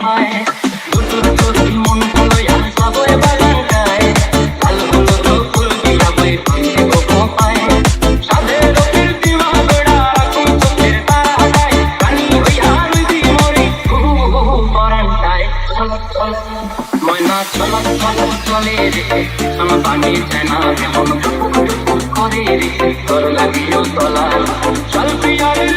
হয়। দুটো দুটো মন কলই আমি সাগরে বাগান গাই লাল হলো তো ফুল দিয়া বই পাইছে গো পায়। সাদে রতির দিমা বেড়া রাখুন চোখের তারা হাটাই কানি হই আর দি মরি, হু হু হু পরান তাই চল চল ময়না চল চল চলে রে। চল পানি চেনা যেমন করে রে। তোর লাগিও তলা চল পিয়ারের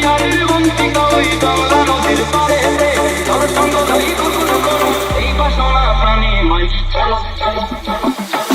Thank you.